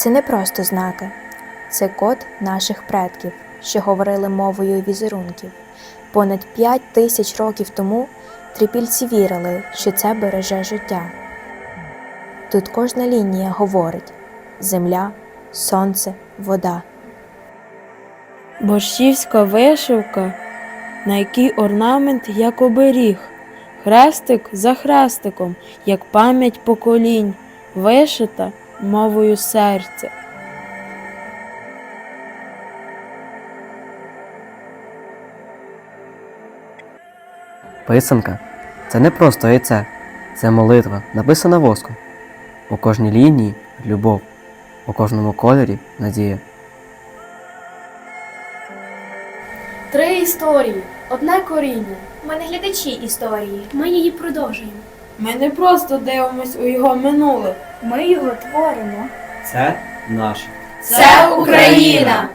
Це не просто знаки, це код наших предків, що говорили мовою візерунків. Понад п'ять тисяч років тому трипільці вірили, що це береже життя. Тут кожна лінія говорить земля, сонце, вода. Борщівська вишивка, на якій орнамент як оберіг, хрестик за хрестиком, як пам'ять поколінь, вишита мовою серця. Писанка це не просто яйце, це молитва, написана воском. У кожній лінії любов, у кожному кольорі надія. Три історії, одне коріння. Ми не глядачі історії, ми її продовжуємо. Ми не просто дивимось у його минуле. Ми його творимо. Це наше. Це Україна!